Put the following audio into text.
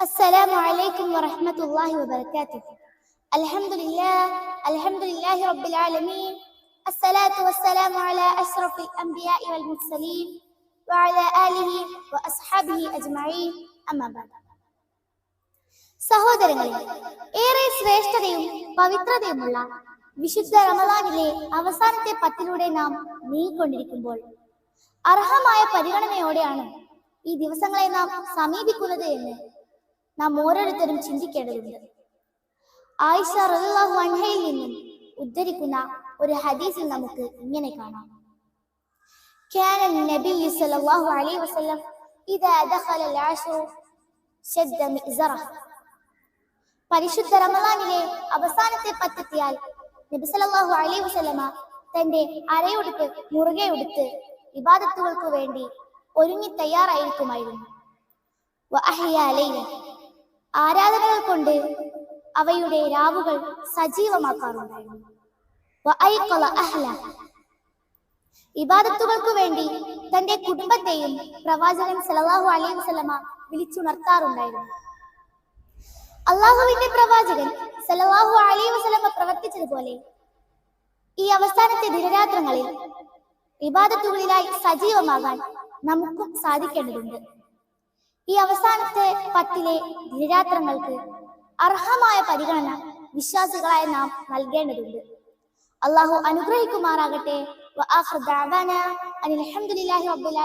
السلام عليكم ورحمة الله وبركاته الحمد لله الحمد لله رب العالمين الصلاة والسلام على أشرف الأنبياء والمرسلين وعلى آله وأصحابه أجمعين أما بعد സഹോദരങ്ങളെ ഏറെ ശ്രേഷ്ഠതയും പവിത്രതയുമുള്ള വിശുദ്ധ റമദാനിലെ അവസാനത്തെ പത്തിലൂടെ നാം നീങ്ങിക്കൊണ്ടിരിക്കുമ്പോൾ അർഹമായ പരിഗണനയോടെയാണ് ഈ ദിവസങ്ങളെ നാം സമീപിക്കുന്നത് എന്ന് നാം ഓരോരുത്തരും ചിന്തിക്കേണ്ടതുണ്ട് ആയിഷ റളിയല്ലാഹു അൻഹയിൽ നിന്നും ഉദ്ധരിക്കുന്ന ഒരു ഹദീസിൽ നമുക്ക് ഇങ്ങനെ കാണാം كان النبي صلى الله عليه وسلم إذا دخل العشر شد مئزره പരിശുദ്ധ റമദാനിലെ അവസാനത്തെ പത്തെത്തിയാൽ നബി സല്ലല്ലാഹു അലൈഹി വസല്ലമ തന്റെ അരയുടുപ്പ് മുറുകെ ഉടുത്ത് ഇബാദത്തുകൾക്ക് വേണ്ടി ഒരുങ്ങി തയ്യാറായിരിക്കുമായിരുന്നു വഅഹ്യാ ലൈല. ആരാധനകൾ കൊണ്ട് അവയുടെ രാവുകൾ സജീവമാക്കാറുണ്ടായിരുന്നു. ഇബാദത്തുകൾക്ക് വേണ്ടി തന്റെ കുടുംബത്തെയും പ്രവാചകൻ സല്ലല്ലാഹു അലൈഹി വസല്ലമ വിളിച്ചുണർത്താറുണ്ടായിരുന്നു. അള്ളാഹുവിന്റെ പ്രവാചകൻ സല്ലല്ലാഹു അലൈഹി വസല്ലമ പ്രവർത്തിച്ചതുപോലെ ഈ അവസാനത്തെ ദിനരാത്രങ്ങളിൽ ഇബാദത്തുകളിലായി സജീവമാകാൻ നമുക്കും സാധിക്കേണ്ടതുണ്ട്. ഈ അവസാനത്തെ പത്തിലെ ദിനരാത്രങ്ങൾക്ക് അർഹമായ പരിഗണന വിശ്വാസികളായ നാം നൽകേണ്ടതുണ്ട്. അള്ളാഹു അനുഗ്രഹിക്കുമാറാകട്ടെ. വആഖിറു ദഅവാന അനിൽ ഹംദുലില്ലാഹി റബ്ബിൽ